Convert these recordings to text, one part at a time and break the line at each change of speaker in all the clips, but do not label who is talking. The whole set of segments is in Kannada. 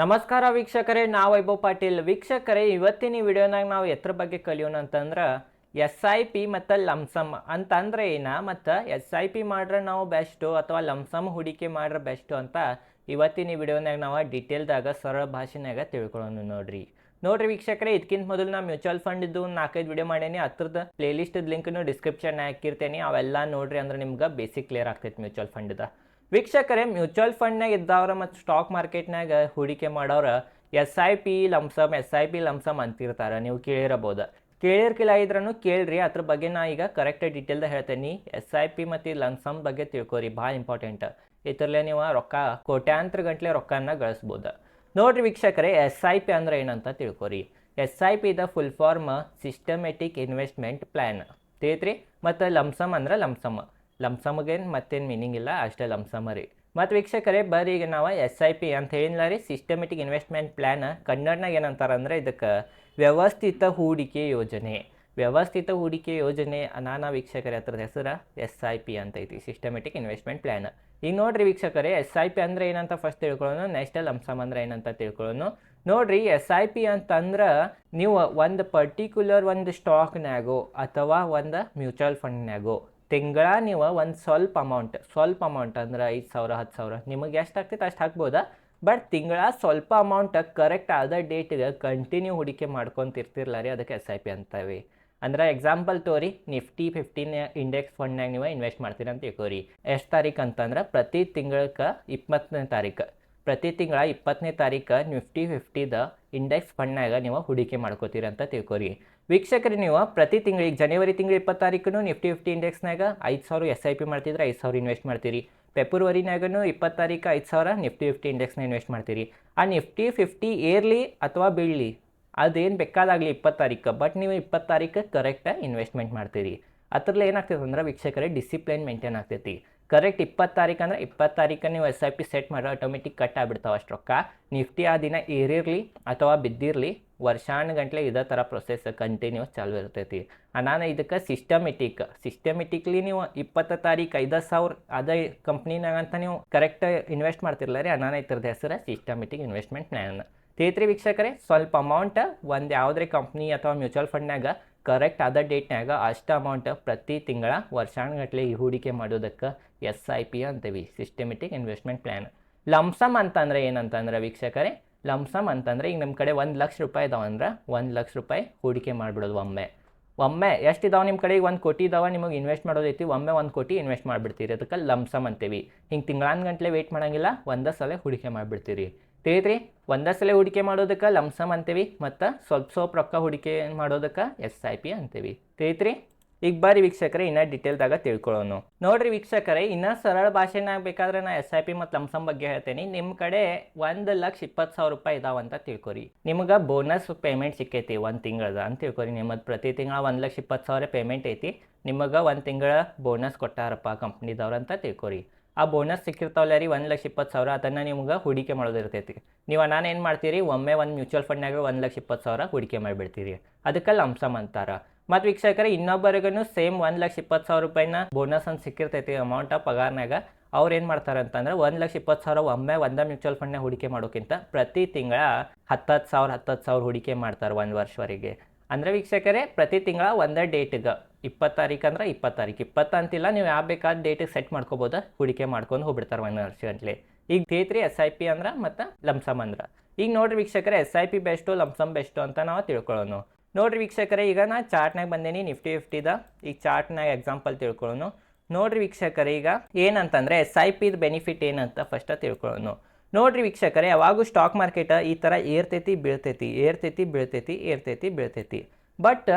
ನಮಸ್ಕಾರ ವೀಕ್ಷಕರೇ, ನಾವು ವೈಭವ್ ಪಾಟೀಲ್. ವೀಕ್ಷಕರೇ, ಇವತ್ತಿನ ಈ ವಿಡಿಯೋನಾಗ ನಾವು ಎತ್ರ ಬಗ್ಗೆ ಕಲಿಯೋಣ ಅಂತಂದ್ರೆ ಎಸ್ ಐ ಪಿ ಮತ್ತು ಲಮ್ಸಮ್ ಅಂತಂದ್ರೆ ಏನ? ಮತ್ತು ಎಸ್ ಐ ಪಿ ಮಾಡ್ರೆ ನಾವು ಬೆಸ್ಟು ಅಥವಾ ಲಮ್ಸಮ್ ಹೂಡಿಕೆ ಮಾಡ್ರೆ ಬೆಸ್ಟು ಅಂತ ಇವತ್ತಿನ ಈ ವಿಡಿಯೋನಾಗ ನಾವು ಡೀಟೇಲ್ದಾಗ ಸರಳ ಭಾಷೆನಾಗ ತಿಳ್ಕೊಳೋಣ ನೋಡ್ರಿ. ನೋಡ್ರಿ ವೀಕ್ಷಕರೇ ಇದಕ್ಕಿಂತ ಮೊದಲು ನಾ ಮ್ಯೂಚುವಲ್ ಫಂಡ್ ಇದ್ದು ನಾಲ್ಕೈದು ವಿಡಿಯೋ ಮಾಡೇನಿ. ಹತ್ರದ ಪ್ಲೇಲಿಸ್ಟ್ ಲಿಂಕ್ನು ಡಿಸ್ಕ್ರಿಪ್ಷನ್ ಹಾಕಿರ್ತೇನೆ. ಅವೆಲ್ಲ ನೋಡ್ರಿ ಅಂದ್ರೆ ನಿಮ್ಗೆ ಬೇಸಿಕ್ ಕ್ಲಿಯರ್ ಆಗ್ತೈತೆ ಮ್ಯೂಚುವಲ್ ಫಂಡ್ದ ವೀಕ್ಷಕರೇ, ಮ್ಯೂಚುವಲ್ ಫಂಡ್ನಾಗ ಇದ್ದವ್ರ ಮತ್ತು ಸ್ಟಾಕ್ ಮಾರ್ಕೆಟ್ನಾಗ ಹೂಡಿಕೆ ಮಾಡೋರ S I P lumpsum S I P lumpsum ಅಂತಿರ್ತಾರೆ. ನೀವು ಕೇಳಿರಬಹುದು ಕೇಳಿರ್ಕಿಲ್ಲ ಇದ್ರೂ ಕೇಳ್ರಿ. ಅದ್ರ ಬಗ್ಗೆ ನಾ ಈಗ ಕರೆಕ್ಟ್ ಡೀಟೇಲ್ದಾಗ ಹೇಳ್ತೇನೆ. ಎಸ್ ಐ ಪಿ ಮತ್ತು ಲಂಸಮ್ ಬಗ್ಗೆ ತಿಳ್ಕೊರಿ. ಭಾಳ ಇಂಪಾರ್ಟೆಂಟ್ ಇದರಲ್ಲೇ ನೀವು ರೊಕ್ಕ, ಕೋಟ್ಯಾಂತರ ಗಂಟ್ಲೆ ರೊಕ್ಕನ ಗಳಿಸ್ಬೋದು. ನೋಡ್ರಿ ವೀಕ್ಷಕರೇ, ಎಸ್ ಐ ಪಿ ಅಂದ್ರೆ ಏನಂತ ತಿಳ್ಕೊರಿ. S I P the full form systematic investment plan ತಿಳಿತ್ರಿ? ಮತ್ತು ಲಂಸಮ್ ಅಂದ್ರೆ ಲಮ್ಸಮ್ ಲಮ್ಸಮ್ಗೇನು ಮತ್ತೇನು ಮೀನಿಂಗ್ ಇಲ್ಲ, ಅಷ್ಟೇ ಲಮ್ಸಮ್ ರೀ. ಮತ್ತು ವೀಕ್ಷಕರೇ, ಬರ್ರಿ ಈಗ ನಾವು ಎಸ್ ಐ ಪಿ ಅಂತ ಹೇಳಿಲ್ಲ ರೀ ಸಿಸ್ಟಮೆಟಿಕ್ ಇನ್ವೆಸ್ಟ್ಮೆಂಟ್ ಪ್ಲ್ಯಾನ್ ಕನ್ನಡನಾಗ ಏನಂತಾರೆ ಅಂದ್ರೆ ಇದಕ್ಕೆ ವ್ಯವಸ್ಥಿತ ಹೂಡಿಕೆ ಯೋಜನೆ. ವ್ಯವಸ್ಥಿತ ಹೂಡಿಕೆ ಯೋಜನೆ ನಾನಾ ವೀಕ್ಷಕರ ಹತ್ರದ ಹೆಸರು ಎಸ್ ಐ ಪಿ ಅಂತ ಐತಿ ಸಿಸ್ಟಮೆಟಿಕ್ ಇನ್ವೆಸ್ಟ್ಮೆಂಟ್ ಪ್ಲ್ಯಾನ್ ಈಗ ನೋಡ್ರಿ ವೀಕ್ಷಕರೇ ಎಸ್ ಐ ಪಿ ಅಂದ್ರೆ ಏನಂತ ಫಸ್ಟ್ ತಿಳ್ಕೊಳ್ಳೋಣ ನೆಕ್ಸ್ಟ್ ಲಮ್ಸಮ್ ಅಂದರೆ ಏನಂತ ತಿಳ್ಕೊಳ್ಳೋಣ ನೋಡ್ರಿ ಎಸ್ ಐ ಪಿ ಅಂತಂದ್ರೆ ನೀವು ಒಂದು ಪರ್ಟಿಕ್ಯುಲರ್ ಒಂದು ಸ್ಟಾಕ್ನಾಗೋ ಅಥವಾ ಒಂದು ಮ್ಯೂಚುವಲ್ ಫಂಡ್ನ್ಯಾಗೋ ತಿಂಗಳ ನೀವು ಒಂದು ಸ್ವಲ್ಪ ಅಮೌಂಟ್ ಸ್ವಲ್ಪ ಅಮೌಂಟ್ ಅಂದ್ರೆ ಐದು ಸಾವಿರ, ಹತ್ತು ಸಾವಿರ. ನಿಮಗೆ ಎಷ್ಟು ಆಗ್ತೈತೆ ಅಷ್ಟು ಹಾಕ್ಬೋದಾ? ಬಟ್ ತಿಂಗಳ ಸ್ವಲ್ಪ ಅಮೌಂಟ್ ಕರೆಕ್ಟ್ ಆದ ಡೇಟ್ಗೆ ಕಂಟಿನ್ಯೂ ಹೂಡಿಕೆ ಮಾಡ್ಕೊತಿರ್ತಿರ್ಲ ರೀ ಅದಕ್ಕೆ ಎಸ್ ಐ ಪಿ ಅಂತವೆ ಅಂದ್ರೆ ಎಕ್ಸಾಂಪಲ್ ತೋರಿ ನಿಫ್ಟಿ ಫಿಫ್ಟೀನ್ ಇಂಡೆಕ್ಸ್ ಫಂಡ್ನಾಗ ನೀವು ಇನ್ವೆಸ್ಟ್ ಮಾಡ್ತೀರಿ ಅಂತ ತಿಳ್ಕೊರಿ. ಎಷ್ಟು ತಾರೀಕು ಅಂತಂದ್ರೆ ಪ್ರತಿ ತಿಂಗಳಕ್ಕೆ ಇಪ್ಪತ್ತನೇ ತಾರೀಕು. ಪ್ರತಿ ತಿಂಗಳ ಇಪ್ಪತ್ತನೇ ತಾರೀಕು ನಿಫ್ಟಿ ಫಿಫ್ಟಿದ ಇಂಡೆಕ್ಸ್ ಫಂಡ್ನಾಗ ನೀವು ಹೂಡಿಕೆ ಮಾಡ್ಕೋತೀರಿ ಅಂತ ತಿಳ್ಕೊರಿ. ವೀಕ್ಷಕರಿ, ನೀವು ಪ್ರತಿ ತಿಂಗಳಿಗೆ ಜನವರಿ ತಿಂಗಳ ಇಪ್ಪತ್ತು ತಾರೀಕು ನಿಫ್ಟಿ ಫಿಫ್ಟಿ ಇಂಡೆಕ್ಸ್ನಾಗ ಐದು ಸಾವಿರ ಎಸ್ ಐ ಪಿ ಮಾಡ್ತಿದ್ರೆ ಐದು ಸಾವಿರ ಇನ್ವೆಸ್ಟ್ ಮಾಡ್ತೀರಿ. ಫೆಬ್ರವರಿನಾಗೂ ಇಪ್ಪತ್ತು ತಾರೀಕು ಐದು ಸಾವಿರ ನಿಫ್ಟಿ ಫಿಫ್ಟಿ ಇಂಡೆಕ್ಸ್ನ ಇನ್ವೆಸ್ಟ್ ಮಾಡ್ತೀರಿ. ಆ ನಿಫ್ಟಿ ಫಿಫ್ಟಿ ಏರ್ಲಿ ಅಥವಾ ಬೀಳಲಿ ಅದೇನು ಬೇಕಾದಾಗಲಿ ಇಪ್ಪತ್ತು ತಾರೀಕು, ಬಟ್ ನೀವು ಇಪ್ಪತ್ತು ತಾರೀಕು ಕರೆಕ್ಟಾಗಿ ಇನ್ವೆಸ್ಟ್ಮೆಂಟ್ ಮಾಡ್ತೀರಿ. ಅದರಲ್ಲಿ ಏನಾಗ್ತದೆ ಅಂದ್ರೆ ವೀಕ್ಷಕರೇ, ಡಿಸಿಪ್ಲಿನ್ ಮೇಂಟೈನ್ ಆಗ್ತೈತಿ. ಕರೆಕ್ಟ್ ಇಪ್ಪತ್ತು ತಾರೀಕು ಅಂದ್ರೆ ಇಪ್ಪತ್ತು ತಾರೀಕು ನೀವು ಎಸ್ ಐ ಪಿ ಸೆಟ್ ಮಾಡೋ ಆಟೋಮೆಟಿಕ್ ಕಟ್ ಆಗಿಬಿಡ್ತಾವೆ ಅಷ್ಟು ರೊಕ್ಕ. ನಿಫ್ಟಿ ಆ ದಿನ ಏರಿರಲಿ ಅಥವಾ ಬಿದ್ದಿರಲಿ ವರ್ಷಾನುಗಂಟ್ಲೆ ಇದೇ ಥರ ಪ್ರೊಸೆಸ್ ಕಂಟಿನ್ಯೂಸ್ ಚಾಲು ಇರ್ತೈತಿ. ನಾನು ಇದಕ್ಕೆ ಸಿಸ್ಟಮೆಟಿಕ್ ಸಿಸ್ಟಮೆಟಿಕ್ಲಿ ನೀವು ಇಪ್ಪತ್ತು ತಾರೀಕು, ಐದು ಸಾವಿರ ಅದೇ ಕಂಪ್ನಿನಾಗ ಅಂತ ನೀವು ಕರೆಕ್ಟ್ ಇನ್ವೆಸ್ಟ್ ಮಾಡ್ತಿರಲ್ಲ ರೀ? ನಾನು ಇದ್ರದ್ದು ಹೆಸರು ಸಿಸ್ಟಮೆಟಿಕ್ ಇನ್ವೆಸ್ಟ್ಮೆಂಟ್ ನಾನು ತೇತ್ರಿ ವೀಕ್ಷಕರೇ, ಸ್ವಲ್ಪ ಅಮೌಂಟ್ ಒಂದು ಯಾವುದೇ ಕಂಪ್ನಿ ಅಥವಾ ಮ್ಯೂಚುವಲ್ ಫಂಡ್ನಾಗ ಕರೆಕ್ಟ್ ಆದ ಡೇಟ್ನಾಗ ಅಷ್ಟು ಅಮೌಂಟ್ ಪ್ರತಿ ತಿಂಗಳ ವರ್ಷಾನುಗಟ್ಲೆ ಈ ಹೂಡಿಕೆ ಮಾಡೋದಕ್ಕೆ ಎಸ್ ಐ ಪಿ ಅಂತೀವಿ ಸಿಸ್ಟಮೆಟಿಕ್ ಇನ್ವೆಸ್ಟ್ಮೆಂಟ್ ಪ್ಲ್ಯಾನ್ ಲಂಸಮ್ ಅಂತಂದ್ರೆ ಏನಂತಂದ್ರೆ ವೀಕ್ಷಕರೇ ಲಂಸಮ್ ಅಂತಂದ್ರೆ ಈಗ ನಮ್ಮ ಕಡೆ ಒಂದು ಲಕ್ಷ ರೂಪಾಯಿ ಇದಾವೆ ಅಂದ್ರೆ ಒಂದು ಲಕ್ಷ ರೂಪಾಯಿ ಹೂಡಿಕೆ ಮಾಡಿಬಿಡೋದು ಒಮ್ಮೆ. ಒಮ್ಮೆ ಎಷ್ಟು ಇದಾವೆ ನಿಮ್ಮ ಕಡೆ ಒಂದು ಕೋಟಿ ಇದಾವೆ, ನಿಮಗೆ ಇನ್ವೆಸ್ಟ್ ಮಾಡೋದೈತಿ ಒಮ್ಮೆ ಒಂದು ಕೋಟಿ ಇನ್ವೆಸ್ಟ್ ಮಾಡಿಬಿಡ್ತೀರಿ. ಅದಕ್ಕೆ ಲಂಸಮ್ ಅಂತೀವಿ. ಹಿಂಗೆ ತಿಂಗಳಾನ್ ಗಂಟಲೆ ವೆಯ್ಟ್ ಮಾಡಂಗಿಲ್ಲ, ಒಂದೇ ಸಲ ಹೂಡಿಕೆ ಮಾಡಿಬಿಡ್ತೀರಿ. ತಿಳಿದ್ರಿ? ಒಂದೇ ಸಲ ಹೂಡಿಕೆ ಮಾಡೋದಕ್ಕೆ ಲಮ್ಸಮ್ ಅಂತೀವಿ, ಮತ್ತು ಸ್ವಲ್ಪ ಸ್ವಲ್ಪ ರೊಕ್ಕ ಹೂಡಿಕೆ ಮಾಡೋದಕ್ಕೆ ಎಸ್ ಐ ಪಿ ಅಂತೀವಿ. ತಿಳಿತ್ರಿ ಈಗ ಬಾರಿ ವೀಕ್ಷಕರೇ, ಇನ್ನೂ ಡೀಟೇಲ್ದಾಗ ತಿಳ್ಕೊಳ್ಳೋನು. ನೋಡ್ರಿ ವೀಕ್ಷಕರೇ, ಇನ್ನೂ ಸರಳ ಭಾಷೆನಾಗ ಬೇಕಾದ್ರೆ ನಾ ಎಸ್ ಐ ಪಿ ಮತ್ತು ಲಮ್ಸಮ್ ಬಗ್ಗೆ ಹೇಳ್ತೇನೆ. ನಿಮ್ಮ ಕಡೆ ಒಂದು ಲಕ್ಷ ಇಪ್ಪತ್ತು ಸಾವಿರ ರೂಪಾಯಿ ಇದಾವಂತ ತಿಳ್ಕೊರಿ. ನಿಮಗೆ ಬೋನಸ್ ಪೇಮೆಂಟ್ ಸಿಕ್ಕೈತಿ ಒಂದು ತಿಂಗಳದ ಅಂತ ತಿಳ್ಕೊರಿ. ನಿಮ್ಮದು ಪ್ರತಿ ತಿಂಗಳ ಒಂದು ಲಕ್ಷ ಇಪ್ಪತ್ತು ಸಾವಿರ ಪೇಮೆಂಟ್ ಐತಿ. ನಿಮಗೆ ಒಂದು ತಿಂಗಳ ಬೋನಸ್ ಕೊಟ್ಟಾರಪ್ಪ ಕಂಪ್ನಿದವ್ರು ಅಂತ ತಿಳ್ಕೊರಿ. ಆ ಬೋನಸ್ ಸಿಕ್ಕಿರ್ತಾವಲ್ಲ ರೀ ಒಂದು ಲಕ್ಷ ಇಪ್ಪತ್ತು ಸಾವಿರ, ಅದನ್ನು ನಿಮ್ಗೆ ಹೂಡಿಕೆ ಮಾಡೋದು ಇರ್ತೈತಿ. ನೀವು ನಾನು ಏನು ಮಾಡ್ತೀರಿ, ಒಮ್ಮೆ ಒಂದು ಮ್ಯೂಚುವಲ್ ಫಂಡ್ನಾಗ ಒಂದು ಲಕ್ಷ ಇಪ್ಪತ್ತು ಸಾವಿರ ಹೂಡಿಕೆ ಮಾಡಿಬಿಡ್ತೀರಿ. ಅದಕ್ಕೆ ಲಮ್ಸಮ್ ಅಂತಾರೆ. ಮತ್ತು ವೀಕ್ಷಕರ ಇನ್ನೊಬ್ಬರಿಗೂ ಸೇಮ್ ಒಂದು ಲಕ್ಷ ಇಪ್ಪತ್ತು ಸಾವಿರ ರೂಪಾಯಿನ ಬೋನಸ್ ಅಂತ ಸಿಕ್ಕಿರ್ತೈತಿ ಅಮೌಂಟ್ ಪಗಾರ್ನಾಗ ಅವ್ರು ಏನು ಮಾಡ್ತಾರೆ ಅಂತಂದ್ರೆ ಒಂದು ಲಕ್ಷ ಇಪ್ಪತ್ತು ಸಾವಿರ ಒಮ್ಮೆ ಒಂದೇ ಮ್ಯೂಚುವಲ್ ಫಂಡ್ನಾಗ ಹೂಡಿಕೆ ಮಾಡೋಕ್ಕಿಂತ ಪ್ರತಿ ತಿಂಗಳ ಹತ್ತತ್ತು ಸಾವಿರ ಹತ್ತತ್ತು ಸಾವಿರ ಹೂಡಿಕೆ ಮಾಡ್ತಾರೆ ಒಂದು ವರ್ಷವರೆಗೆ ಅಂದರೆ ವೀಕ್ಷಕರೇ, ಪ್ರತಿ ತಿಂಗಳ ಒಂದೇ ಡೇಟಿಗೆ, ಇಪ್ಪತ್ತು ತಾರೀಕು ಅಂದ್ರೆ ಇಪ್ಪತ್ತು ತಾರೀಕು. ಇಪ್ಪತ್ತು ಅಂತಿಲ್ಲ, ನೀವು ಯಾವ ಬೇಕಾದ ಡೇಟಿಗೆ ಸೆಟ್ ಮಾಡ್ಕೋಬೋದು, ಹೂಡಿಕೆ ಮಾಡ್ಕೊಂಡು ಹೋಗ್ಬಿಡ್ತಾರೆ ಒಂದು ವರ್ಷ ಗಂಟ್ಲೆ ಈಗ ತೇತ್ರಿ ಎಸ್ ಐ ಪಿ ಅಂದ್ರೆ ಮತ್ತು ಲಮ್ಸಮ್ ಅಂದ್ರೆ. ಈಗ ನೋಡ್ರಿ ವೀಕ್ಷಕರೇ, S I P best lumpsum best ಅಂತ ನಾವು ತಿಳ್ಕೊಳ್ಳೋಣ ನೋಡ್ರಿ ವೀಕ್ಷಕರೇ, ಈಗ ನಾ ಚಾರ್ಟ್ನಾಗ ಬಂದೇನಿ, ನಿಫ್ಟಿ ಫಿಫ್ಟಿದ. ಈಗ ಚಾರ್ಟ್ನಾಗ ಎಕ್ಸಾಂಪಲ್ ತಿಳ್ಕೊಳ್ಳೋಣ ನೋಡ್ರಿ ವೀಕ್ಷಕರೇ, ಈಗ ಏನಂತಂದರೆ ಎಸ್ ಐ ಪಿದ ಬೆನಿಫಿಟ್ ಏನಂತ ಫಸ್ಟ್ ತಿಳ್ಕೊಳ್ಳೋಣ ನೋಡ್ರಿ ವೀಕ್ಷಕರೇ, ಯಾವಾಗೂ ಸ್ಟಾಕ್ ಮಾರ್ಕೆಟ್ ಈ ಥರ ಏರ್ತೈತಿ, ಬೀಳ್ತೈತಿ ಏರ್ತೈತಿ ಬೀಳ್ತೈತಿ ಏರ್ತೈತಿ, ಬೀಳ್ತೈತಿ. ಬಟ್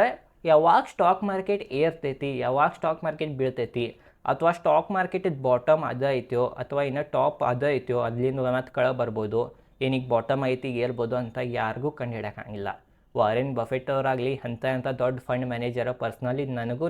ಯಾವಾಗ ಸ್ಟಾಕ್ ಮಾರ್ಕೆಟ್ ಏರ್ತೈತಿ, ಯಾವಾಗ ಸ್ಟಾಕ್ ಮಾರ್ಕೆಟ್ ಬೀಳ್ತೈತಿ, ಅಥವಾ ಸ್ಟಾಕ್ ಮಾರ್ಕೆಟಿದ ಬಾಟಮ್ ಅದ ಐತೋ, ಅಥವಾ ಇನ್ನು ಟಾಪ್ ಅದ ಐತೋ ಅಲ್ಲಿಂದ ಮತ್ತೆ ಕಳ ಬರ್ಬೋದು. ಏನೀಗ ಬಾಟಮ್ ಐತಿ, ಏರ್ಬೋದು ಅಂತ ಯಾರಿಗೂ ಕಂಡುಹಿಡೋಕ್ಕಾಗಿಲ್ಲ ವಾರೆನ್ ಬಫೆಟ್ ಅವರಾಗಲಿ ಅಂಥ ಅಂಥ ದೊಡ್ಡ ಫಂಡ್ ಮ್ಯಾನೇಜರ್ ಪರ್ಸ್ನಲಿ ನನಗೂ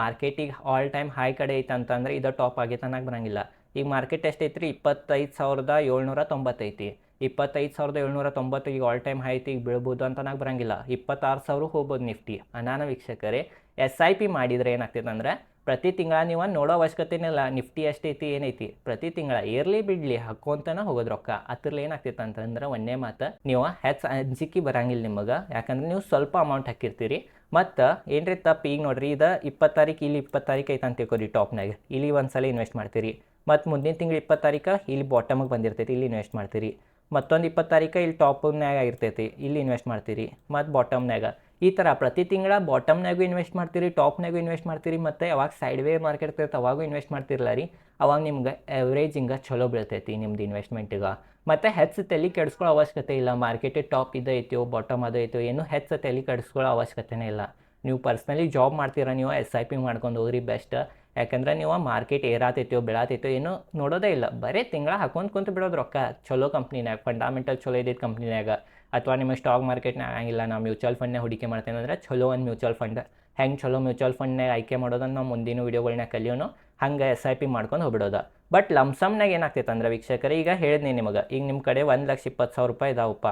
ಮಾರ್ಕೆಟಿಗೆ ಆಲ್ ಟೈಮ್ ಹೈ ಕಡೆ ಐತೆ ಅಂತಂದ್ರೆ ಇದು ಟಾಪ್ ಆಗೈತೆ ಅನ್ನಕ್ಕೆ ಬರಂಗಿಲ್ಲ. ಈಗ ಮಾರ್ಕೆಟ್ ಎಷ್ಟು ರೀ ಇಪ್ಪತ್ತೈದು ಸಾವಿರದ ಏಳ್ನೂರ ತೊಂಬತ್ತೈತಿ. ಇಪ್ಪತ್ತೈದು ಸಾವಿರದ ಏಳ್ನೂರ ತೊಂಬತ್ತು ಈಗ ಆಲ್ ಟೈಮ್ ಹೈತಿ ಈಗ ಬೀಳ್ಬೋದು ಅಂತ ಅನ್ನಕ್ಕೆ ಬರಂಗಿಲ್ಲ. ಇಪ್ಪತ್ತಾರು ಸಾವಿರ ಹೋಗ್ಬೋದು ನಿಫ್ಟಿ. ಅನಾನ ವೀಕ್ಷಕರೇ ಎಸ್ ಐ ಪಿ ಮಾಡಿದರೆ ಏನಾಗ್ತೈತೆ ಅಂದ್ರೆ, ಪ್ರತಿ ತಿಂಗಳ ನೀವು ನೋಡೋ ಅವಶ್ಯಕತೆನೇ ಇಲ್ಲ ನಿಫ್ಟಿ ಎಷ್ಟೈತಿ, ಏನೈತಿ. ಪ್ರತಿ ತಿಂಗಳ ಏರ್ಲಿ ಬಿಡ್ಲಿ ಹಾಕೋಂತನ ಹೋಗೋದು ರೊಕ್ಕ. ಅದ್ರಲ್ಲಿ ಏನಾಗ್ತೈತೆ ಅಂತಂದ್ರೆ, ಒಂದೇ ಮಾತು, ನೀವು ಹೆಚ್ಚು ಅಂಜಿಕೆ ಬರಂಗಿಲ್ಲ ನಿಮಗೆ. ಯಾಕಂದ್ರೆ ನೀವು ಸ್ವಲ್ಪ ಅಮೌಂಟ್ ಹಾಕಿರ್ತೀರಿ. ಮತ್ತು ಏನ್ರಿ ತಪ್ಪು? ಈಗ ನೋಡ್ರಿ, ಇದು ಇಪ್ಪತ್ತು ತಾರೀಕು ಇಲ್ಲಿ ಇಪ್ಪತ್ತು ತಾರೀಕು ಐತೆ ಅಂತ ತಿಳ್ಕೊರಿ ಟಾಪ್ನಾಗ ಇಲ್ಲಿ ಒಂದು ಸಲ ಇನ್ವೆಸ್ಟ್ ಮಾಡ್ತೀರಿ. ಮತ್ತು ಮುಂದಿನ ತಿಂಗಳು ಇಪ್ಪತ್ತು ತಾರೀಕು ಇಲ್ಲಿ ಬಾಟಮಿಗೆ ಬಂದಿರ್ತೈತಿ, ಇಲ್ಲಿ ಇನ್ವೆಸ್ಟ್ ಮಾಡ್ತೀರಿ. ಮತ್ತೊಂದು ಇಪ್ಪತ್ತು ತಾರೀಕು ಇಲ್ಲಿ ಟಾಪ್ನಾಗ ಇರ್ತೈತಿ, ಇಲ್ಲಿ ಇನ್ವೆಸ್ಟ್ ಮಾಡ್ತೀರಿ, ಮತ್ತು ಬಾಟಮ್ನಾಗ ಈ ಥರ ಪ್ರತಿ ತಿಂಗಳ ಬಾಟಮ್ನಾಗೂ ಇನ್ವೆಸ್ಟ್ ಮಾಡ್ತೀರಿ ಟಾಪ್ನಾಗೂ ಇನ್ವೆಸ್ಟ್ ಮಾಡ್ತೀರಿ, ಮತ್ತು ಯಾವಾಗ ಸೈಡ್ ವೇ ಮಾರ್ಕೆಟ್ ಇರ್ತೈತೆ, ಅವಾಗೂ ಇನ್ವೆಸ್ಟ್ ಮಾಡ್ತಿರಲ್ಲ ರೀ. ಅವಾಗ ನಿಮ್ಗೆ ಎವ್ರೇಜ್ ಹಿಂಗೆ ಚಲೋ ಬೀಳ್ತೈತಿ ನಿಮ್ದು ಇನ್ವೆಸ್ಟ್ಮೆಂಟಿಗೆ ಮತ್ತು ಹೆಚ್ಚು ತಲೆ ಕೆಡಿಸ್ಕೊಳ್ಳೋ ಅವಶ್ಯಕತೆ ಇಲ್ಲ ಮಾರ್ಕೆಟ್ ಟಾಪ್ ಇದೈತೋ ಬಾಟಮ್ ಅದು ಐತೋ ಏನು ಹೆಚ್ಚು ತಲೆ ಕೆಡಿಸ್ಕೊಳ್ಳೋ ಅವಶ್ಯಕತೆನೇ ಇಲ್ಲ. ನೀವು ಪರ್ಸ್ನಲಿ ಜಾಬ್ ಮಾಡ್ತೀರಾ, ನೀವು ಎಸ್ ಐ ಪಿ ಮಾಡ್ಕೊಂಡು ಹೋಗ್ರಿ ಬೆಸ್ಟ್ ಯಾಕಂದ್ರೆ ನೀವು ಮಾರ್ಕೆಟ್ ಏರಾತೈತೋ, ಬೀಳಾತೈತೋ ಏನು ನೋಡೋದೇ ಇಲ್ಲ. ಬರೀ ತಿಂಗಳ ಹಾಕೊಂಡು ಕುಂತು ಬಿಡೋದು ರೊಕ್ಕ. ಚಲೋ ಕಂಪ್ನಿನಾಗ ಫಂಡಾಮೆಂಟಲ್ ಚಲೋ ಇದ್ದಿದ್ದು ಕಂಪ್ನಿನಾಗ ಅಥವಾ ನಿಮ್ಮ ಸ್ಟಾಕ್ ಮಾರ್ಕೆಟ್ನಾಗ ಆಗಂಗಿಲ್ಲ, ನಾವು ಮ್ಯೂಚುವಲ್ ಫಂಡ್ನಾಗ ಹೂಡಿಕೆ ಮಾಡ್ತೇನೆ ಅಂದ್ರೆ ಚಲೋ ಒಂದು ಮ್ಯೂಚುವಲ್ ಫಂಡ್ ಹೆಂಗೆ ಚಲೋ ಮ್ಯೂಚುವಲ್ ಫಂಡ್ನಾಗ ಆಯ್ಕೆ ಮಾಡೋದನ್ನು ನಾವು ಮುಂದಿನ ವೀಡಿಯೋಗಳನ್ನ ಕಲಿಯೋನು. ಹಂಗೆ ಎಸ್ ಐ ಪಿ ಮಾಡ್ಕೊಂಡು ಹೋಗ್ಬಿಡೋದು. ಬಟ್ ಲಮ್ಸಮ್ನಾಗ ಏನಾಗ್ತೈತೆ ಅಂದ್ರೆ ವೀಕ್ಷಕರೇ, ಈಗ ಹೇಳಿದ್ನಿ ನಿಮಗೆ, ಈಗ ನಿಮ್ಮ ಕಡೆ ಒಂದು ಲಕ್ಷ ಇಪ್ಪತ್ತು ಸಾವಿರ ರೂಪಾಯಿ ಇದಾವಪ್ಪ.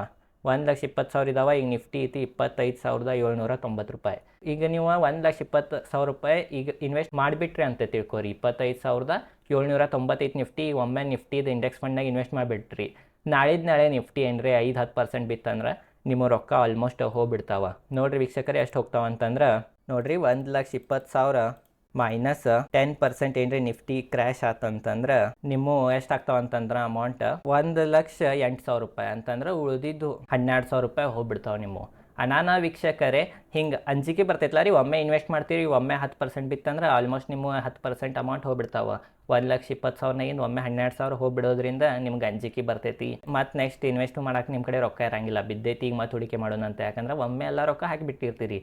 ಒಂದು ಲಕ್ಷ ಇಪ್ಪತ್ತು ಸಾವಿರ ಇದಾವೆ, ಈಗ ನಿಫ್ಟಿ ಐತಿ ಇಪ್ಪತ್ತೈದು ಸಾವಿರದ ಏಳ್ನೂರ ತೊಂಬತ್ತು ರೂಪಾಯಿ. ಈಗ ನೀವು ಒಂದು ಲಕ್ಷ ಇಪ್ಪತ್ತು ಸಾವಿರ ರೂಪಾಯಿ ಈಗ ಇನ್ವೆಸ್ಟ್ ಮಾಡಿಬಿಟ್ರಿ ಅಂತ ತಿಳ್ಕೊರಿ. ಇಪ್ಪತ್ತೈದು ಸಾವಿರದ ಏಳ್ನೂರ ತೊಂಬತ್ತೈದು ನಿಫ್ಟಿ, ಒಮ್ಮೆ ನಿಫ್ಟಿದು ಇಂಡೆಕ್ಸ್ ಫಂಡ್ನಾಗ ಇನ್ವೆಸ್ಟ್ ಮಾಡಿಬಿಟ್ರಿ. ನಾಳಿದ ನಾಳೆ ನಿಫ್ಟಿ ಏನ್ರಿ, ಐದು ಹತ್ತು ಪರ್ಸೆಂಟ್ ಬಿತ್ತಂದ್ರೆ ನಿಮ್ಮ ರೊಕ್ಕ ಆಲ್ಮೋಸ್ಟ್ ಹೋಗ್ಬಿಡ್ತಾವ. ನೋಡ್ರಿ ವೀಕ್ಷಕರೇ, ಎಷ್ಟು ಹೋಗ್ತಾವ ಅಂತಂದ್ರೆ, ನೋಡ್ರಿ ಒಂದು ಲಕ್ಷ ಇಪ್ಪತ್ತು ಸಾವಿರ ಮೈನಸ್ ಟೆನ್ ಪರ್ಸೆಂಟ್ ಏನ್ರಿ ನಿಫ್ಟಿ ಕ್ರ್ಯಾಶ್ ಆತಂತಂದ್ರ ನಿಮ್ಮ ಎಷ್ಟು ಆಗ್ತಾವ ಅಂತಂದ್ರೆ ಅಮೌಂಟ್ ಒಂದ್ ಲಕ್ಷ ಎಂಟು ಸಾವಿರ ರೂಪಾಯಿ ಅಂತಂದ್ರ ಉಳಿದಿದ್ದು ಹನ್ನೆರಡು ಸಾವಿರ ರೂಪಾಯಿ ಹೋಗ್ಬಿಡ್ತಾವ ನಿಮ್ಮ. ಅನಾನಾ ವೀಕ್ಷಕರೇ, ಹಿಂಗೆ ಅಂಜಿಕೆ ಬರ್ತೈತಲ್ಲ ರೀ, ಒಮ್ಮೆ ಇನ್ವೆಸ್ಟ್ ಮಾಡ್ತೀರಿ, ಒಮ್ಮೆ ಹತ್ತು ಪರ್ಸೆಂಟ್ ಬಿತ್ತಂದ್ರೆ ಆಲ್ಮೋಸ್ಟ್ ನಿಮ್ಮ ಹತ್ತು ಪರ್ಸೆಂಟ್ ಅಮೌಂಟ್ ಹೋಗ್ಬಿಡ್ತಾವ. ಒಂದು ಲಕ್ಷ ಇಪ್ಪತ್ತು ಸಾವಿರನಾಗಿಂದ ಒಮ್ಮೆ ಹನ್ನೆರಡು ಸಾವಿರ ಹೋಗ್ಬಿಡೋದ್ರಿಂದ ನಿಮ್ಗೆ ಅಂಜಿಕೆ ಬರ್ತೈತಿ. ಮತ್ತು ನೆಕ್ಸ್ಟ್ ಇನ್ವೆಸ್ಟ್ ಮಾಡಕ್ಕೆ ನಿಮ್ಮ ಕಡೆ ರೊಕ್ಕ ಇರಂಗಿಲ್ಲ. ಬಿದ್ದೈತಿ, ಈಗ ಮತ್ತೆ ಹೂಡಿಕೆ ಮಾಡೋಣ ಅಂತ. ಯಾಕಂದ್ರೆ ಒಮ್ಮೆ ಎಲ್ಲ ರೊಕ್ಕ ಹಾಕಿಬಿಟ್ಟಿರ್ತೀರಿ.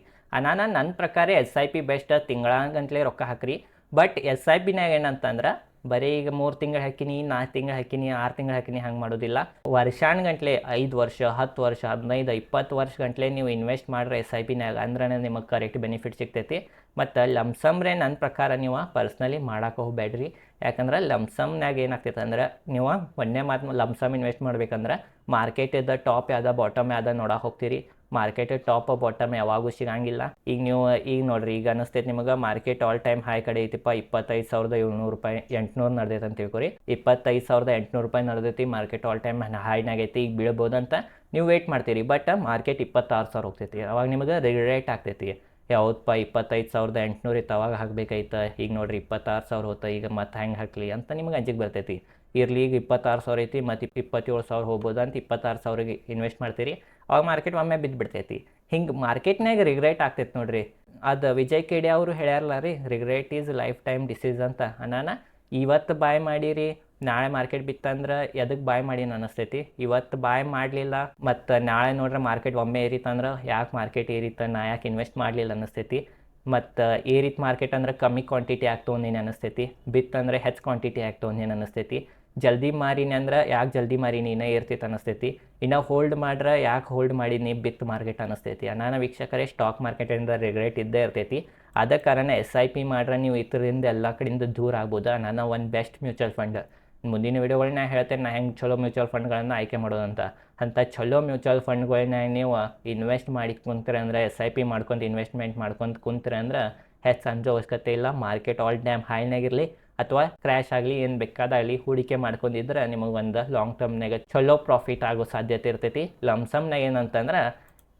ನಾನು ನನ್ನ ಪ್ರಕಾರ ಎಸ್ ಐ ಪಿ ಬೆಸ್ಟ್ ತಿಂಗಳಾಗಂತಲೇ ರೊಕ್ಕ ಹಾಕ್ರಿ. ಬಟ್ ಎಸ್ ಐ ಪಿನಾಗ ಏನಂತಂದ್ರೆ ಬರೀ ಈಗ ಮೂರು ತಿಂಗಳು ಹಾಕಿನಿ ನಾಲ್ಕು ತಿಂಗಳು ಹಾಕಿನಿ, ಆರು ತಿಂಗಳು ಹಾಕಿನಿ ಹಂಗೆ ಮಾಡೋದಿಲ್ಲ. ವರ್ಷಾನ್ಗಂಟ್ಲೆ ಐದು ವರ್ಷ, ಹತ್ತು ವರ್ಷ, ಹದಿನೈದು, ಇಪ್ಪತ್ತು ವರ್ಷ ಗಂಟ್ಲೆ ನೀವು ಇನ್ವೆಸ್ಟ್ ಮಾಡ್ರೆ ಎಸ್ ಐ ಪಿನಾಗ ಅಂದ್ರೆ ನಿಮಗೆ ಕರೆಕ್ಟ್ ಬೆನಿಫಿಟ್ ಸಿಗ್ತೈತಿ. ಮತ್ತು ಲಮ್ಸಮ್ರೆ ನನ್ನ ಪ್ರಕಾರ ನೀವು ಪರ್ಸ್ನಲಿ ಮಾಡಕ್ಕೆ ಹೋಗ್ಬೇಡ್ರಿ ಯಾಕಂದ್ರೆ ಲಮ್ಸಮ್ನಾಗ ಏನಾಗ್ತೈತೆ ಅಂದ್ರೆ ನೀವು ಒಂದೇ ಮಾತು ಲಮ್ಸಮ್ ಇನ್ವೆಸ್ಟ್ ಮಾಡ್ಬೇಕಂದ್ರೆ ಮಾರ್ಕೆಟ್ ಇದ್ದ ಟಾಪ್ ಯಾವ್ದು ಬಾಟಮ್ ಯಾವ್ದು ನೋಡಕ್ಕೆ ಹೋಗ್ತೀರಿ. ಮಾರ್ಕೆಟ್ ಟಾಪ್ ಬಾಟಮ್ ಯಾವಾಗೂ ಸಿಗಂಗಿಲ್ಲ. ಈಗ ನೀವು, ಈಗ ನೋಡ್ರಿ, ಈಗ ಅನಿಸ್ತೈತಿ ನಿಮಗೆ ಮಾರ್ಕೆಟ್ ಆಲ್ ಟೈಮ್ ಹೈ ಕಡೆ ಐತಿಪ್ಪ, ಇಪ್ಪತ್ತೈದು ಸಾವಿರದ ಏಳ್ನೂರು ರೂಪಾಯಿ, ಎಂಟುನೂರು ನಡೆದೈತೆ ಅಂತ ತಿಳ್ಕೊರಿ. ಇಪ್ಪತ್ತೈದು ಸಾವಿರದ ಎಂಟುನೂರು ರೂಪಾಯಿ ನಡೆದೈತಿ ಮಾರ್ಕೆಟ್ ಆಲ್ ಟೈಮ್ ಹೈನಾಗೈತಿ ಈಗ ಈಗ ಅಂತ ನೀವು ವೇಟ್ ಮಾಡ್ತೀರಿ. ಬಟ್ ಮಾರ್ಕೆಟ್ ಇಪ್ಪತ್ತಾರು ಸಾವಿರ ಹೋಗ್ತೈತಿ. ಅವಾಗ ನಿಮಗೆ ರಿಗ್ರೇಟ್ ಆಗ್ತೈತಿ. ಯಾವ್ದಪ್ಪ ಇಪ್ಪತ್ತೈದು ಸಾವಿರದ ಎಂಟುನೂರು ಇತ್ತು, ಅವಾಗ ಹಾಕ್ಬೇಕಾಯ್ತು. ಈಗ ನೋಡ್ರಿ, ಇಪ್ಪತ್ತಾರು ಸಾವಿರ ಹೋತ, ಈಗ ಮತ್ತೆ ಹೆಂಗೆ ಹಾಕ್ಲಿ ಅಂತ ನಿಮ್ಗೆ ಅಂಜಿಗೆ ಬರ್ತೈತಿ. ಇರ್ಲಿ, ಈಗ ಇಪ್ಪತ್ತಾರು ಸಾವಿರ ಐತಿ, ಮತ್ತು ಇಪ್ಪತ್ತೇಳು ಸಾವಿರ ಹೋಗ್ಬೋದು ಅಂತ ಇಪ್ಪತ್ತಾರು ಸಾವಿರಗೆ ಇನ್ವೆಸ್ಟ್ ಮಾಡ್ತೀರಿ. ಅವಾಗ ಮಾರ್ಕೆಟ್ ಒಮ್ಮೆ ಬಿದ್ದು ಬಿಡ್ತೈತಿ ಹಿಂಗೆ ಮಾರ್ಕೆಟ್ನಾಗ ರಿಗ್ರೆಟ್ ಆಗ್ತೈತಿ ನೋಡ್ರಿ. ಅದು ವಿಜಯ್ ಕೇಡಿ ಅವರು ಹೇಳ್ಯಾರಲ್ಲ ರೀ regret is lifetime disease ಅಂತ. ಅನಾನ ಇವತ್ತು ಬಾಯ್ ಮಾಡಿರಿ, ನಾಳೆ ಮಾರ್ಕೆಟ್ ಬಿತ್ತಂದ್ರೆ ಎದಕ್ಕೆ ಬಾಯ್ ಮಾಡಿ ಅನಿಸ್ತೈತಿ? ಇವತ್ತು ಬಾಯ್ ಮಾಡಲಿಲ್ಲ, ಮತ್ತು ನಾಳೆ ನೋಡ್ರೆ ಮಾರ್ಕೆಟ್ ಒಮ್ಮೆ ಏರಿತಂದ್ರೆ ಯಾಕೆ ಮಾರ್ಕೆಟ್ ಏರಿತ, ನಾ ಯಾಕೆ ಇನ್ವೆಸ್ಟ್ ಮಾಡಲಿಲ್ಲ ಅನಿಸ್ತೈತಿ? ಮತ್ತು ಏರಿತ್ ಮಾರ್ಕೆಟ್ ಅಂದ್ರೆ ಕಮ್ಮಿ ಕ್ವಾಂಟಿಟಿ ಯಾಕೆ ತೊಗೊಂಡೇನು ಅನಿಸ್ತೈತಿ? ಬಿತ್ತಂದ್ರೆ ಹೆಚ್ಚು ಕ್ವಾಂಟಿಟಿ ಯಾಕೆ ತೊಗೊಂಡೇನು ಅನ್ನಿಸ್ತೈತಿ ಜಲ್ದಿ ಮಾರಿನಿ ಅಂದ್ರೆ ಯಾಕೆ ಜಲ್ದಿ ಮಾರಿನಿ? ಇನ್ನೂ ಇರ್ತಿತ್ತು ಅನಿಸ್ತೈತಿ. ಇನ್ನು ಹೋಲ್ಡ್ ಮಾಡ್ರೆ ಯಾಕೆ ಹೋಲ್ಡ್ ಮಾಡೀನಿ ಬಿತ್ತು ಮಾರ್ಕೆಟ್ ಅನಿಸ್ತೈತಿ. ನಾನು ವೀಕ್ಷಕರೇ ಸ್ಟಾಕ್ ಮಾರ್ಕೆಟಿಂದ ರಿಗ್ರೆಟ್ ಇದ್ದೇ ಇರ್ತೈತಿ. ಅದ ಕಾರಣ ಎಸ್ ಐ ಪಿ ಮಾಡ್ರೆ ನೀವು ಇದರಿಂದ ಎಲ್ಲ ಕಡೆಯಿಂದ ದೂರ ಆಗ್ಬೋದು. ನಾನು ಒಂದು ಬೆಸ್ಟ್ ಮ್ಯೂಚುವಲ್ ಫಂಡ್ ಮುಂದಿನ ವಿಡಿಯೋಗಳನ್ನ ಹೇಳ್ತೇನೆ, ನಾ ಹೆಂಗೆ ಚಲೋ ಮ್ಯೂಚುವಲ್ ಫಂಡ್ಗಳನ್ನು ಆಯ್ಕೆ ಮಾಡೋದಂತ ಅಂಥ ಚಲೋ ಮ್ಯೂಚುವಲ್ ಫಂಡ್ಗಳನ್ನ ನೀವು ಇನ್ವೆಸ್ಟ್ ಮಾಡಿ ಕುಂತ್ರೆ ಅಂದರೆ ಎಸ್ ಐ ಪಿ ಮಾಡ್ಕೊಂಡು ಇನ್ವೆಸ್ಟ್ಮೆಂಟ್ ಮಾಡ್ಕೊಂಡು ಕುಂತ್ರೆ ಅಂದ್ರೆ, ಹೆಚ್ಚು ಸಂಜೋ ಅವಶ್ಯಕತೆ ಇಲ್ಲ. ಮಾರ್ಕೆಟ್ ಆಲ್ ಟೈಮ್ ಹೈನಾಗಿರಲಿ ಅಥವಾ ಕ್ರ್ಯಾಶ್ ಆಗಲಿ, ಏನು ಬೇಕಾದಾಗಲಿ ಹೂಡಿಕೆ ಮಾಡ್ಕೊಂಡಿದ್ರೆ ನಿಮಗೆ ಒಂದು ಲಾಂಗ್ ಟರ್ಮ್ನಾಗ ಚಲೋ ಪ್ರಾಫಿಟ್ ಆಗೋ ಸಾಧ್ಯತೆ ಇರ್ತೈತಿ. ಲಮ್ಸಮ್ನಾಗ ಏನಂತಂದ್ರೆ,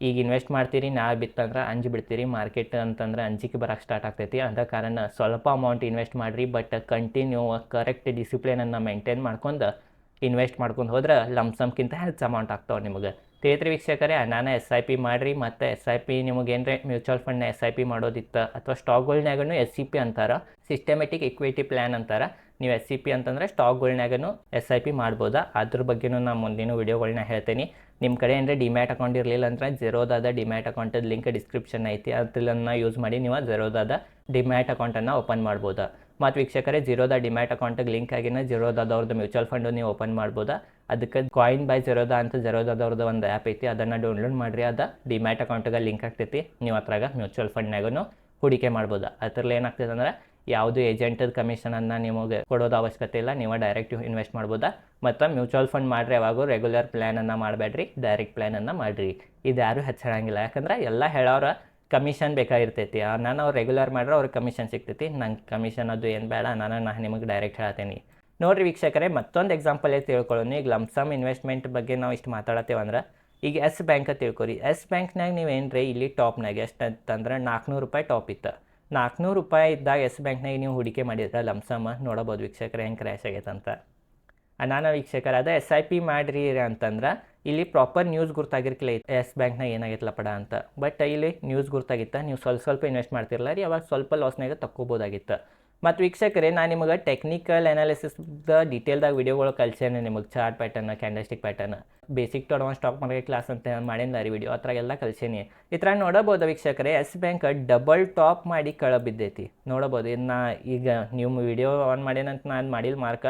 ಈಗ ಇನ್ವೆಸ್ಟ್ ಮಾಡ್ತೀರಿ ನಾಳೆ ಬಿತ್ತಂದ್ರೆ ಅಂಜಿ ಬಿಡ್ತೀರಿ ಮಾರ್ಕೆಟ್ ಅಂತಂದ್ರೆ ಅಂಜಿಕೆ ಬರೋಕ್ಕೆ ಸ್ಟಾರ್ಟ್ ಆಗ್ತೈತಿ. ಅದ ಕಾರಣ ಸ್ವಲ್ಪ ಅಮೌಂಟ್ ಇನ್ವೆಸ್ಟ್ ಮಾಡಿರಿ ಬಟ್ ಕಂಟಿನ್ಯೂ ಕರೆಕ್ಟ್ ಡಿಸಿಪ್ಲಿನನ್ನು ಮೇಂಟೈನ್ ಮಾಡ್ಕೊಂಡು ಇನ್ವೆಸ್ಟ್ ಮಾಡ್ಕೊಂಡು ಹೋದ್ರೆ ಲಮ್ಸಮ್ಗಿಂತ ಹೆಚ್ಚು ಅಮೌಂಟ್ ಆಗ್ತಾವೆ ನಿಮಗೆ. ತಿಳಿತ್ರಿ ವೀಕ್ಷಕರೇ, ನಾನು ಎಸ್ ಐ ಪಿ ಮಾಡಿರಿ, ಮತ್ತು ಎಸ್ ಐ ಪಿ ನಿಮಗೆ ಏನರೇ ಮ್ಯೂಚುವಲ್ ಫಂಡ್ನ ಎಸ್ ಐ ಪಿ ಮಾಡೋದಿತ್ತು ಅಥವಾ ಸ್ಟಾಕ್ಗಳ್ನಾಗೂ ಎಸ್ ಸಿ ಪಿ ಅಂತಾರೆ ಸಿಸ್ಟಮೆಟಿಕ್ ಇಕ್ವಿಟಿ ಪ್ಲ್ಯಾನ್ ಅಂತಾರೆ, ನೀವು ಎಸ್ ಸಿ ಪಿ ಅಂತಂದರೆ ಸ್ಟಾಕ್ಗಳ್ನಾಗೂ ಎಸ್ ಐ ಪಿ ಮಾಡ್ಬೋದಾ? ಅದ್ರ ಬಗ್ಗೆನೂ ನಾನು ಮುಂದಿನ ವೀಡಿಯೋಗಳನ್ನ ಹೇಳ್ತೀನಿ. ನಿಮ್ಮ ಕಡೆ ಏನರೇ ಡಿಮ್ಯಾಟ್ ಅಕೌಂಟ್ ಇರಲಿಲ್ಲ ಅಂದರೆ ಜೆರೋದಾದ ಡಿಮ್ಯಾಟ್ ಅಕೌಂಟದ ಲಿಂಕ್ ಡಿಸ್ಕ್ರಿಪ್ಷನ್ ಐತಿ ಅದನ್ನು ಯೂಸ್ ಮಾಡಿ ನೀವು ಜೆರೋದಾದ ಡಿಮ್ಯಾಟ್ ಅಕೌಂಟನ್ನು ಓಪನ್ ಮಾಡ್ಬೋದಾ? ಮತ್ತು ವೀಕ್ಷಕರೇ, ಜೀರೋದ ಡಿಮ್ಯಾಟ್ ಅಕೌಂಟಿಗೆ ಲಿಂಕ್ ಆಗಿನ ಜೀರೋದಾದವ್ರದ್ದು ಮ್ಯೂಚುವಲ್ ಫಂಡು ನೀವು ಓಪನ್ ಮಾಡ್ಬೋದಾ? ಅದಕ್ಕೆ ಕಾಯಿನ್ ಬೈ ಜೆರೋದ ಅಂತ ಜೆರೋದವ್ರದ್ದು ಒಂದು ಆ್ಯಪ್ ಐತಿ, ಅದನ್ನು ಡೌನ್ಲೋಡ್ ಮಾಡಿರಿ, ಅದು ಡಿಮ್ಯಾಟ್ ಅಕೌಂಟಿಗೆ ಲಿಂಕ್ ಆಗ್ತೈತಿ, ನೀವು ಅದ್ರಾಗ ಮ್ಯೂಚುವಲ್ ಫಂಡ್ನಾಗೂ ಹೂಡಿಕೆ ಮಾಡ್ಬೋದು. ಅದ್ರಲ್ಲಿ ಏನಾಗ್ತದೆ ಅಂದ್ರೆ ಯಾವುದು ಏಜೆಂಟದ ಕಮಿಷನನ್ನು ನಿಮಗೆ ಕೊಡೋದು ಅವಶ್ಯಕತೆ ಇಲ್ಲ, ನೀವು ಡೈರೆಕ್ಟ್ ಇನ್ವೆಸ್ಟ್ ಮಾಡ್ಬೋದಾ. ಮತ್ತು ಮ್ಯೂಚುವಲ್ ಫಂಡ್ ಮಾಡಿರಿ ಯಾವಾಗೂ ರೆಗ್ಯುಲರ್ ಪ್ಲ್ಯಾನನ್ನು ಮಾಡಬೇಡ್ರಿ ಡೈರೆಕ್ಟ್ ಪ್ಲ್ಯಾನನ್ನು ಮಾಡಿರಿ. ಇದು ಯಾರೂ ಹೆಚ್ಚಳಂಗಿಲ್ಲ, ಯಾಕಂದ್ರೆ ಎಲ್ಲ ಹೇಳೋರ ಕಮಿಷನ್ ಬೇಕಾಗಿರ್ತೈತಿ. ನಾನು ಅವ್ರು ರೆಗ್ಯುಲರ್ ಮಾಡ್ರೆ ಅವ್ರಿಗೆ ಕಮಿಷನ್ ಸಿಗ್ತೈತಿ. ನಂಗೆ ಕಮಿಷನ್ ಅದು ಏನು ಬೇಡ, ನಾನು ನಾನು ನಿಮಗೆ ಡೈರೆಕ್ಟ್ ಹೇಳ್ತೀನಿ. ನೋಡಿರಿ ವೀಕ್ಷಕರೇ, ಮತ್ತೊಂದು ಎಕ್ಸಾಂಪಲ್ ತಿಳ್ಕೊಳ್ಳೋಣ. ಈಗ ಲಮ್ಸಮ್ ಇನ್ವೆಸ್ಟ್ಮೆಂಟ್ ಬಗ್ಗೆ ನಾವು ಇಷ್ಟು ಮಾತಾಡತ್ತೇವಂದ್ರೆ ಈಗ ಎಸ್ ಬ್ಯಾಂಕ್ ತಿಳ್ಕೊರಿ. ಎಸ್ ಬ್ಯಾಂಕ್ನಾಗ ನೀವು ರೀ ಇಲ್ಲಿ ಟಾಪ್ನಾಗ ಎಷ್ಟು ಅಂತಂದ್ರೆ ನಾಲ್ಕುನೂರು ರೂಪಾಯಿ ಟಾಪ್ ಇತ್ತು. ನಾಲ್ಕುನೂರು ರೂಪಾಯಿ ಇದ್ದಾಗ ಎಸ್ ಬ್ಯಾಂಕ್ನಾಗ ನೀವು ಹೂಡಿಕೆ ಮಾಡಿದ್ರೆ ಲಮ್ಸಮ್ ನೋಡಬೋದು ವೀಕ್ಷಕರೇ, ಹೆಂಗೆ ಕ್ರ್ಯಾಶ್ ಆಗೈತೆ ಅಂತ ನಾನು ವೀಕ್ಷಕರ, ಅದೇ ಎಸ್ ಐ ಪಿ ಮಾಡಿರಿ ಅಂತಂದ್ರೆ, ಇಲ್ಲಿ ಪ್ರಾಪರ್ ನ್ಯೂಸ್ ಗುರ್ತಾಗಿರ್ಕಿಲ್ಲ ಎಸ್ ಬ್ಯಾಂಕ್ನಾಗ ಏನಾಗೈತಲ್ಲ ಪಡ ಅಂತ. ಬಟ್ ಇಲ್ಲಿ ನ್ಯೂಸ್ ಗುರ್ತಾಗಿತ್ತ, ನೀವು ಸ್ವಲ್ಪ ಸ್ವಲ್ಪ ಇನ್ವೆಸ್ಟ್ ಮಾಡ್ತಿರಲ್ಲ ರೀ ಅವಾಗ ಸ್ವಲ್ಪ ಲಾಸ್ನಾಗ ತಕ್ಕೋಬೋದಾಗಿತ್ತು. ಮತ್ತು ವೀಕ್ಷಕರೇ ನಾನು ನಿಮಗೆ ಟೆಕ್ನಿಕಲ್ ಅನಾಲಿಸಿಸ್ದ ಡೀಟೇಲ್ದಾಗ ವಿಡಿಯೋಗಳು ಕಲ್ಸೇನೆ ನಿಮಗೆ chart pattern candlestick pattern basic to advance stock market class ಅಂತ ಮಾಡಿದ ರೀ ವಿಡಿಯೋ ಅದ್ರಾಗೆಲ್ಲ ಕಲ್ಸೇನಿ ಈ ಥರ ನೋಡಬೋದು ವೀಕ್ಷಕರೇ ಎಸ್ ಬ್ಯಾಂಕ್ ಡಬಲ್ ಟಾಪ್ ಮಾಡಿ ಕಳ ಬಿದ್ದೈತಿ. ನೋಡಬೋದು ಇನ್ನು ಈಗ ನೀವು ವಿಡಿಯೋ ಆನ್ ಮಾಡೇನಂತ ನಾನು ಮಾಡಿಲ್ಲ ಮಾರ್ಕ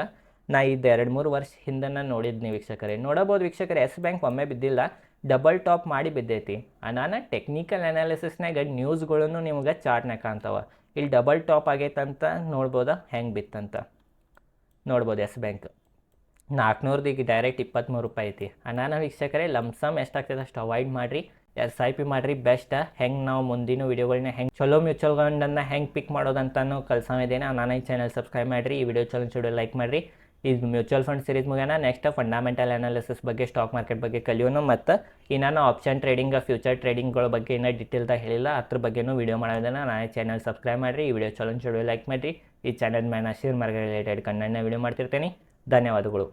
ನಾ ಇದು ಎರಡು ಮೂರು ವರ್ಷ ಹಿಂದೆ ನೋಡಿದ್ನಿ ವೀಕ್ಷಕರೇ. ನೋಡಬೋದು ವೀಕ್ಷಕರೇ ಎಸ್ ಬ್ಯಾಂಕ್ ಒಮ್ಮೆ ಬಿದ್ದಿಲ್ಲ ಡಬಲ್ ಟಾಪ್ ಮಾಡಿ ಬಿದ್ದೈತಿ. ನಾನು ಟೆಕ್ನಿಕಲ್ ಅನಾಲಿಸಿಸ್ನಾಗ ನ್ಯೂಸ್ಗಳನ್ನು ನಿಮ್ಗೆ ಚಾರ್ಟ್ನಾಗ ಕಾಣ್ತಾವ. ಇಲ್ಲಿ ಡಬಲ್ ಟಾಪ್ ಆಗೈತಂತ ನೋಡ್ಬೋದಾ? ಹೆಂಗೆ ಬಿತ್ತಂತ? ನೋಡ್ಬೋದು ಎಸ್ ಬ್ಯಾಂಕ್. ನಾಲ್ಕುನೂರ್ದು ಈಗ ಡೈರೆಕ್ಟ್ ಇಪ್ಪತ್ತ್ಮೂರು ರೂಪಾಯಿ ಐತಿ. ಅನಾನ ವೀಕ್ಷಕರೇ ಲಮ್ಸಮ್ ಎಷ್ಟಾಗ್ತದೆ ಅಷ್ಟು ಅವಾಯ್ಡ್ ಮಾಡಿರಿ. ಎಸ್ ಐ ಪಿ ಮಾಡಿರಿ ಬೆಸ್ಟ್ ಹೆಂಗೆ ನಾವು ಮುಂದಿನ ವೀಡಿಯೋಗಳನ್ನ ಹೆಂಗೆ ಚಲೋ ಮ್ಯೂಚುವಲ್ ಫಂಡನ್ನು ಹೆಂಗೆ ಪಿಕ್ ಮಾಡೋದಂತನೂ ಆ ಈ ಚಾನಲ್ ಸಬ್ಸ್ಕ್ರೈಬ್ ಮಾಡಿರಿ, ಈ ವಿಡಿಯೋ ಚಲೋ ಚೂಡಿಯೋ ಲೈಕ್ ಮಾಡಿರಿ. ಇದು ಮ್ಯೂಚುವಲ್ ಫಂಡ್ ಸೀರೀಸ್ ಮುಗಿಯೋಣ ನೆಕ್ಸ್ಟ್ ಫಂಡಮೆಂಟಲ್ ಅನಾಲಿಸಿಸ್ ಬಗ್ಗೆ ಸ್ಟಾಕ್ ಮಾರ್ಕೆಟ್ ಬಗ್ಗೆ ಕಲಿಯೋನು ಮತ್ತು ಇನ್ನೂ ಆಪ್ಷನ್ ಟ್ರೇಡಿಂಗ್ ಫ್ಯೂಚರ್ ಟ್ರೇಡಿಂಗ್ಗಳ ಬಗ್ಗೆ ಇನ್ನೂ ಡೀಟೇಲ್ದಾಗ ಹೇಳಿಲ್ಲ. ಅದ್ರ ಬಗ್ಗೆನೂ ವಿಡಿಯೋ ಮಾಡೋದನ್ನ ನಾನು ಚಾನಲ್ ಸಬ್ಸ್ಕ್ರೈಬ್ ಮಾಡಿರಿ. ಈ ವಿಡಿಯೋ ಚಲೋ ಚಲೋ ಲೈಕ್ ಮಾಡಿರಿ. ಈ ಚಾನಲ್ ಮೇಲೆ ಶೇರ್ ಮಾರ್ಗ ರಿಲೇಟೆಡ್ ಕಣ್ಣನ್ನ ವಿಡಿಯೋ ಮಾಡ್ತಿರ್ತೀನಿ. ಧನ್ಯವಾದಗಳು.